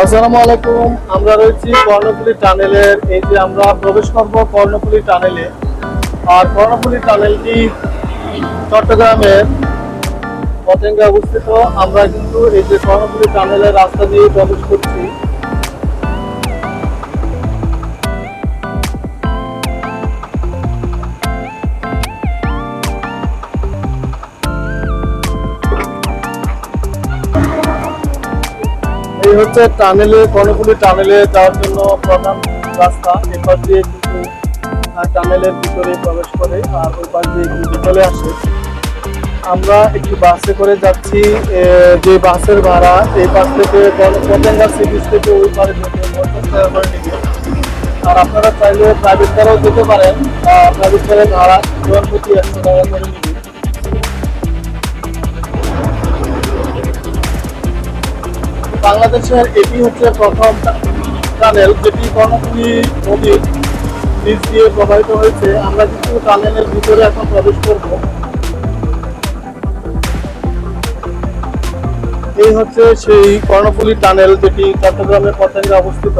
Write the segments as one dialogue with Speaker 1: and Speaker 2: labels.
Speaker 1: আসসালামু আলাইকুম, আমরা রয়েছি কর্ণফুলি টানেলের, এই যে আমরা প্রবেশ করব কর্ণফুলি টানেলে। আর কর্ণফুলি টানেলটি চট্টগ্রামের পতেঙ্গে অবস্থিত। আমরা কিন্তু এই যে কর্ণফুলি টানেলের রাস্তা দিয়ে প্রবেশ করছি। এই হচ্ছে টানেলে, কর্ণফুলী টানেলে যাওয়ার জন্য প্রধান রাস্তা। এপাশ দিয়ে কিন্তু টানেলের ভিতরে প্রবেশ করে আর ওই পাশ দিয়ে কিন্তু চলে আসে। আমরা একটি বাসে করে যাচ্ছি যে বাসের ভাড়া, এই পাশ থেকে পতেঙ্গা সি থেকে ওই পারে যেতে আর আপনারা চাইলে প্রাইভেট কারেও যেতে পারেন প্রাইভেট কারের ভাড়া প্রতি একশো টাকা করে নিবে। বাংলাদেশের এটি হচ্ছে প্রথম টানেল যেটি কর্ণফুলী নদীর নিচ দিয়ে প্রবাহিত হয়েছে। আমরা কিন্তু টানেলের ভিতরে এখন প্রবেশ করব। এই হচ্ছে সেই কর্ণফুলী টানেল যেটি চট্টগ্রামের পতেঙ্গে অবস্থিত।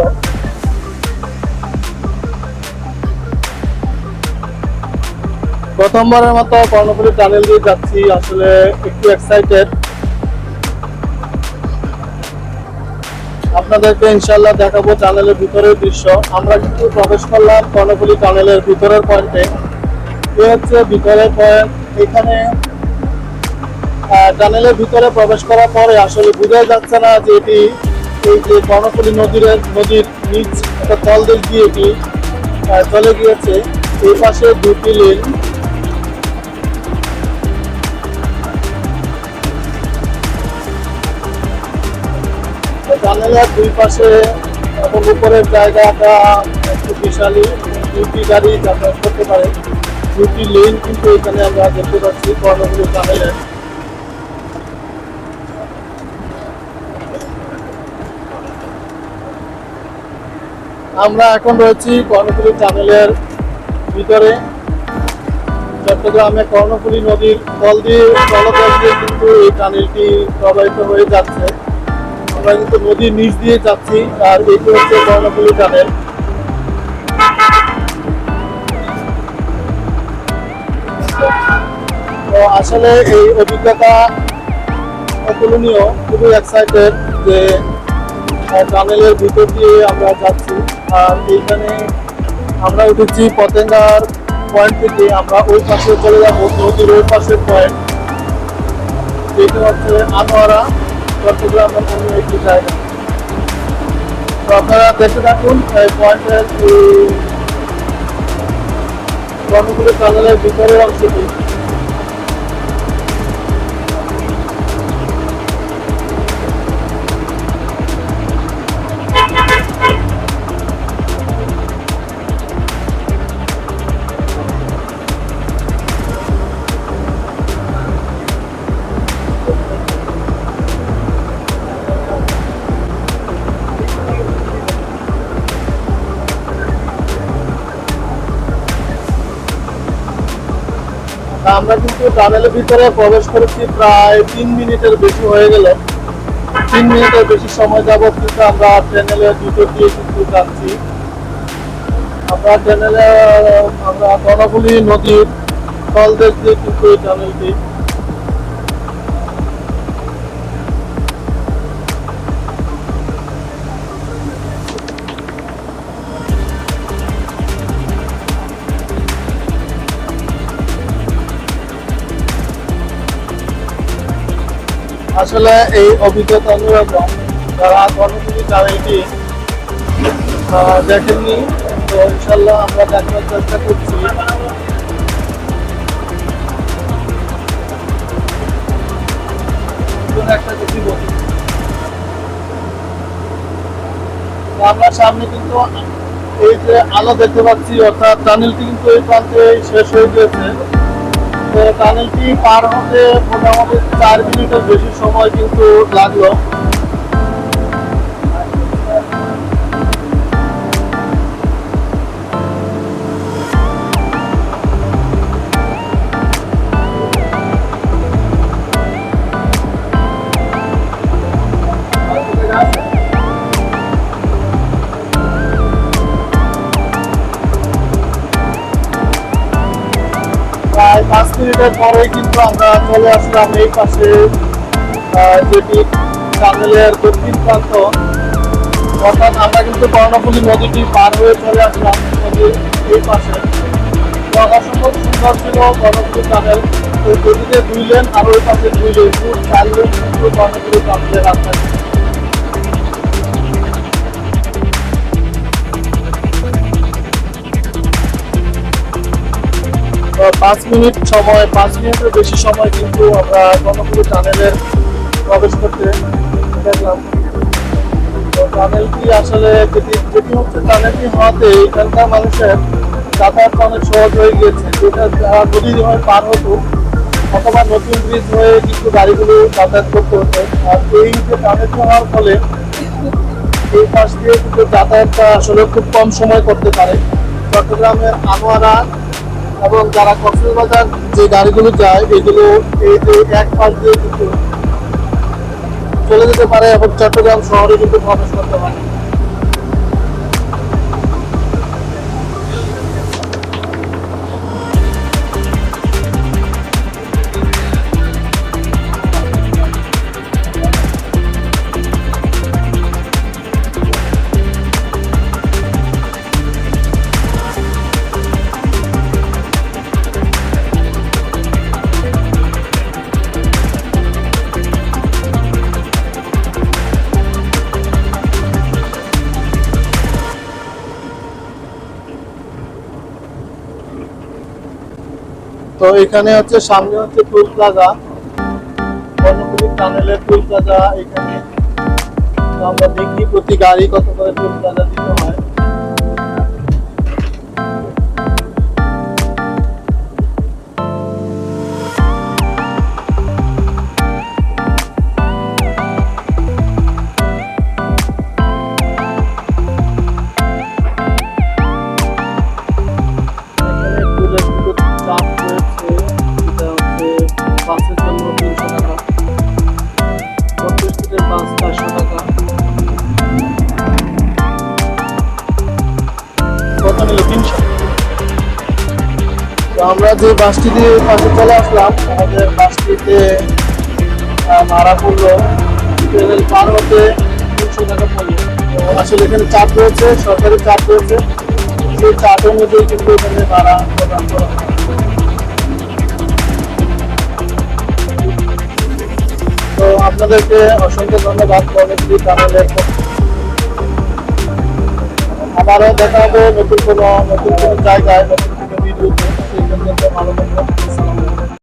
Speaker 1: প্রথমবারের মতো কর্ণফুলী টানেল দিয়ে যাচ্ছি। আসলে একটু এক্সাইটেড আপনাদেরকে ইনশাল্লাহ দেখাবো টানেলের ভিতরের দৃশ্য। আমরা কিন্তু প্রবেশ করলাম কর্ণফুলী টানেলের ভিতরের পয়েন্টে এ। হচ্ছে ভিতরের পয়েন্ট এখানে টানেলের ভিতরে প্রবেশ করার পরে আসলে বোঝা যাচ্ছে না যে এটি এই যে কর্ণফুলী নদীর নদীর নিচ একটা তলদেশ দিয়ে এটি চলে গিয়েছে। এই পাশে দুটি লেন টানেলের দুই পাশে এবং উপরের জায়গাটা একটু বিশালী দুটি গাড়ি যাতায়াত করতে পারে। দুটি লেন কিন্তু এখানে আমরা দেখতে পাচ্ছি কর্ণফুলী টানেলের আমরা এখন রয়েছি কর্ণফুলী টানেলের ভিতরে। চট্টগ্রামে কর্ণফুলী নদীর তল দিয়ে জলপথ দিয়ে কিন্তু এই টানেলটি প্রবাহিত হয়ে যাচ্ছে। আমরা কিন্তু নদীর নিচ দিয়ে যাচ্ছি, আর এটি হচ্ছে কর্ণফুলী টানেল তো আসলে এই অভিজ্ঞতা অতুলনীয়, খুবই এক্সাইটেড যে টানেলের ভিতর দিয়ে আমরা যাচ্ছি। আর এইখানে আমরা উঠেছি পতেঙ্গার পয়েন্ট থেকে, আমরা ওই পাশে চলে যাব নদীর ওই পাশের পয়েন্ট যেটা হচ্ছে আনোয়ারা। চট্টগ্রামের অন্য একটি জায়গা তো আপনারা দেখতে থাকুন এই পয়েন্টের কর্ণফুলী টানেলের ভিতরের অংশটি। আমরা কিন্তু টানেলের ভিতরে প্রবেশ করেছি প্রায় তিন মিনিটের বেশি হয়ে গেল। তিন মিনিটের বেশি সময় যাবত কিন্তু আমরা টানেলের ভিতর দিয়ে কিন্তু যাচ্ছি। আমরা টানেলে আমরা কর্ণফুলী নদীর তলদেশ দিয়ে কিন্তু এই টানেলটি আসলে এই অভিজ্ঞতা অন্যরকম যারা কর্মসূচি টানেলটি আহ, দেখেননি। তো ইনশাল্লাহ আমরা দেখার চেষ্টা করছি। আমরা সামনে কিন্তু এই যে আলো দেখতে পাচ্ছি অর্থাৎ টানেলটি কিন্তু এই প্রান্তে শেষ হয়ে গিয়েছে। তো টানেলটি পার হতে মোটামুটি চার মিনিটের বেশি সময় কিন্তু লাগল। মিনিটের পরেই কিন্তু আমরা চলে আসলাম এই পাশে যেটি টানেলের দক্ষিণ প্রান্ত। অর্থাৎ আমরা কিন্তু কর্ণফুলী নদীটি পার হয়ে চলে আসলাম নদীর এই পাশে। অসম্ভব সুন্দর ছিল কর্ণফুলী টানেল তো নদীতে দুই লেন আর ওই পাশে দুই লেন পুরো চার লেন কিন্তু কর্ণফুলী টানেলের রাস্তা পাঁচ মিনিট সময়, পাঁচ মিনিটের বেশি সময় কিন্তু আমরা কর্ণফুলী টানেলের প্রবেশ করতে দেখলাম। তো টানেলটি আসলে যেটি যেটি হচ্ছে টানেলটি হওয়াতে এখানকার মানুষের যাতায়াত অনেক সহজ হয়ে গিয়েছে। যেটা নদী হয়ে পার হতো অথবা নতুন ব্রিজ হয়ে কিন্তু গাড়িগুলো যাতায়াত করতে হতো। আর এই যে টানেলটি হওয়ার ফলে এই পাশ দিয়ে কিন্তু যাতায়াতটা আসলে খুব কম সময় করতে পারে। চট্টগ্রামের আনোয়ারা এবং যারা কক্সবাজার যে গাড়িগুলো যায়, এগুলো এক পাশ দিয়ে কিন্তু চলে যেতে পারে এবং চট্টগ্রাম শহরে কিন্তু প্রবেশ করতে পারে। তো এখানে হচ্ছে সামনে হচ্ছে টুল প্লাজা। কর্ণপুরী টানেলের টুল প্লাজা এখানে। আমরা দেখি প্রতি গাড়ি কত করে টুল প্লাজা যে বাসটি দিয়ে পাশে চলে আসলাম, আমাদের বাসটিতে ভাড়া পড়ল ট্রেনের পার হতে তিনশো টাকা পড়ল। আসলে এখানে চাপ রয়েছে, সরকারি চাপ রয়েছে। সেই চাপ অনুযায়ী কিন্তু এখানে ভাড়া প্রদান করা তো আপনাদেরকে অসংখ্য ধন্যবাদ কমিটি চ্যানেলের আবারও দেখা হবে নতুন কোনো নতুন কোনো জায়গায়, নতুন ভালো